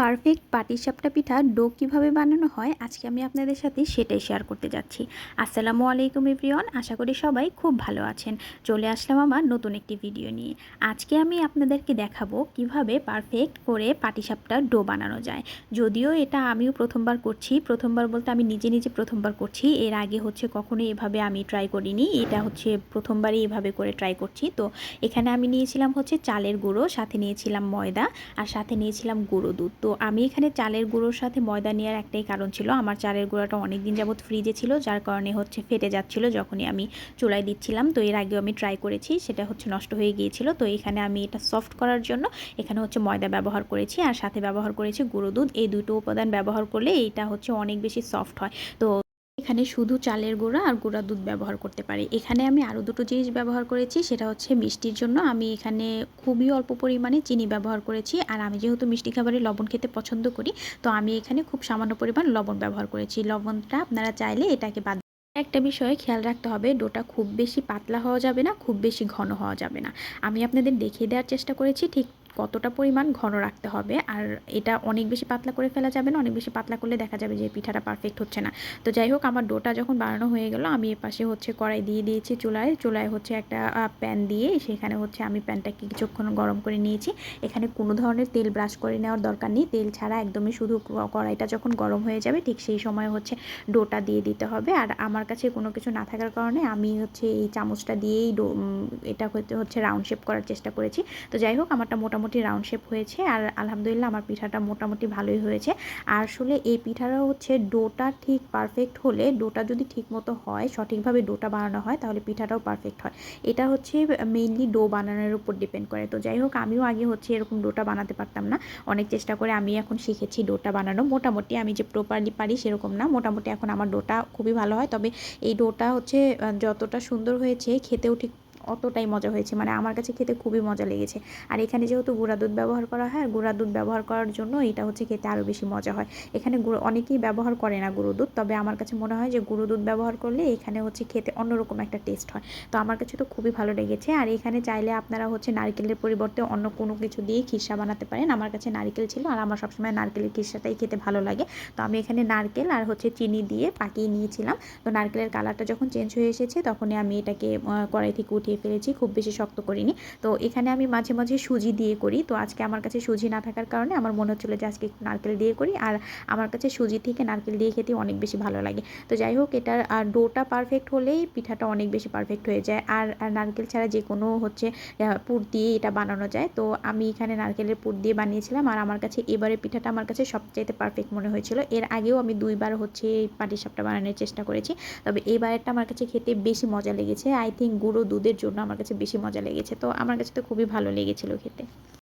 Perfect পাটিসাপটা পিঠার do কীভাবে বানানো হয় আজকে আমি আপনাদের সাথে সেটাই শেয়ার করতে যাচ্ছি। আসসালামু আলাইকুম এভরিওয়ান, আশা করি সবাই খুব ভালো আছেন। চলে আসলাম আমার নতুন একটি ভিডিও নিয়ে। আজকে আমি আপনাদেরকে দেখাবো কীভাবে পারফেক্ট করে পাটিসাপটার ডো বানানো যায়। যদিও এটা আমিও প্রথমবার করছি, প্রথমবার বলতে আমি নিজে নিজে প্রথমবার করছি, এর আগে হচ্ছে কখনোই এভাবে আমি ট্রাই করিনি, এটা হচ্ছে প্রথমবারই এভাবে করে ট্রাই করছি। তো এখানে আমি নিয়েছিলাম হচ্ছে চালের গুঁড়ো, সাথে নিয়েছিলাম ময়দা, আর সাথে নিয়েছিলাম গুঁড়ো দুধ। তো আমি এখানে চালের গুঁড়োর সাথে ময়দা নেওয়ার একটাই কারণ ছিল। আমার চালের গুঁড়োটা অনেক দিন যাবৎ ফ্রিজে ছিল, যার কারণে হচ্ছে ফেটে যাচ্ছিল যখনই আমি চুলায় দিচ্ছিলাম। তো এর আগেও আমি ট্রাই করেছি, সেটা হচ্ছে নষ্ট হয়ে গিয়েছিল। তো এখানে আমি এটা সফট করার জন্য এখানে হচ্ছে ময়দা ব্যবহার করেছি আর সাথে ব্যবহার করেছি গুঁড়ো দুধ। এই দুটো উপাদান ব্যবহার করলে এইটা হচ্ছে অনেক বেশি সফট হয়। তো এখানে শুধু চালের গুঁড়া আর গুঁড়া দুধ ব্যবহার করতে পারি। এখানে আমি আরও দুটো জিনিস ব্যবহার করেছি, সেটা হচ্ছে মিষ্টির জন্য। আমি এখানে খুবই অল্প পরিমাণে চিনি ব্যবহার করেছি আর আমি যেহেতু মিষ্টি খাবারে লবণ খেতে পছন্দ করি, তো আমি এখানে খুব সামান্য পরিমাণ লবণ ব্যবহার করেছি। লবণটা আপনারা চাইলে এটাকে বাদ একটা বিষয়ে খেয়াল রাখতে হবে, ডোটা খুব বেশি পাতলা হওয়া যাবে না, খুব বেশি ঘন হওয়া যাবে না। আমি আপনাদের দেখিয়ে দেওয়ার চেষ্টা করেছি, ঠিক কতটা পরিমাণ ঘন রাখতে হবে আর এটা অনেক বেশি পাতলা করে ফেলা যাবে না, অনেক বেশি পাতলা করলে দেখা যাবে যে পিঠাটা পারফেক্ট হচ্ছে না। তো যাই হোক, আমার ডোটা যখন বানানো হয়ে গেল, আমি এ পাশে হচ্ছে কড়াই দিয়ে দিয়েছি চুলায়। চুলায় হচ্ছে একটা প্যান দিয়ে সেখানে হচ্ছে আমি প্যানটাকে কিছুক্ষণ গরম করে নিয়েছি। এখানে কোনো ধরনের তেল ব্রাশ করে নেওয়ার দরকার নেই। তেল ছাড়া একদমই শুধু কড়াইটা যখন গরম হয়ে যাবে, ঠিক সেই সময় হচ্ছে ডোটা দিয়ে দিতে হবে। আর আমার কাছে কোনো কিছু না থাকার কারণে আমি হচ্ছে এই চামচটা দিয়েই ডো এটা হচ্ছে রাউন্ড শেপ করার চেষ্টা করেছি। তো যাই হোক, আমারটা মোটামুটি মোটামুটি রাউন্ড শেপ হয়েছে আর আলহামদুলিল্লাহ আমার পিঠাটা মোটামুটি ভালোই হয়েছে। আর আসলে এই পিঠাটা হচ্ছে ডোটা ঠিক পারফেক্ট হলে, ডোটা যদি ঠিক মতো হয়, সঠিকভাবে ডোটা বানানো হয়, তাহলে পিঠাটাও পারফেক্ট হয়। এটা হচ্ছে মেইনলি ডো বানানোর উপর ডিপেন্ড করে। তো যাই হোক, আমিও আগে হচ্ছে এরকম ডোটা বানাতে পারতাম না। অনেক চেষ্টা করে আমি এখন শিখেছি ডোটা বানানো। মোটামুটি আমি যে প্রপারলি পারি সেরকম না। মোটামুটি এখন আমার ডোটা খুবই ভালো হয়। তবে এই ডোটা হচ্ছে যতটা সুন্দর হয়েছে, খেতেও ঠিক অতটাই মজা হয়েছে। মানে আমার কাছে খেতে খুবই মজা লেগেছে। আর এখানে যেহেতু গুঁড়া দুধ ব্যবহার করা হয় গুঁড়া দুধ ব্যবহার করার জন্য এটা হচ্ছে খেতে আরও বেশি মজা হয়। এখানে গুঁড়ো অনেকেই ব্যবহার করে না গুঁড়ো দুধ, তবে আমার কাছে মনে হয় যে গুঁড়ো দুধ ব্যবহার করলে এখানে হচ্ছে খেতে অন্যরকম একটা টেস্ট হয়। তো আমার কাছে তো খুবই ভালো লেগেছে। আর এখানে চাইলে আপনারা হচ্ছে নারকেলের পরিবর্তে অন্য কোনো কিছু দিয়ে খিসা বানাতে পারেন। আমার কাছে নারকেল ছিল, আর আমার সবসময় নারকেলের খিসাটাই খেতে ভালো লাগে। তো আমি এখানে নারকেল আর হচ্ছে চিনি দিয়ে পাকিয়ে নিয়েছিলাম। তো নারকেলের কালারটা যখন চেঞ্জ হয়ে এসেছে, তখনই আমি এটাকে কড়াই থেকে উঠিয়ে ফেলেছি, খুব বেশি শক্ত করিনি। তো এখানে আমি মাঝে মাঝে সুজি দিয়ে করি। তো আজকে আমার কাছে সুজি না থাকার কারণে আমার মনে হচ্ছিল যে আজকে একটু নারকেল দিয়ে করি আর আমার কাছে সুজি থেকে নারকেল দিয়ে খেতে অনেক বেশি ভালো লাগে। তো যাই হোক, এটার আর ডোটা পারফেক্ট হলেই পিঠাটা অনেক বেশি পারফেক্ট হয়ে যায়। আর নারকেল ছাড়া যে কোনো হচ্ছে পুর দিয়ে এটা বানানো যায়। তো আমি এখানে নারকেলের পুর দিয়ে বানিয়েছিলাম আর আমার কাছে এবারে পিঠাটা আমার কাছে সবচাইতে পারফেক্ট মনে হয়েছিল। এর আগেও আমি দুইবার হচ্ছে পাটিসাপটা বানানোর চেষ্টা করেছি। তবে এবারেরটা আমার কাছে খেতে বেশি মজা লেগেছে। আই থিঙ্ক গুঁড়ো দুধের জন্য আমার কাছে বেশি মজা লেগেছে। তো আমার কাছে তো খুবই ভালো লেগেছিলো খেতে।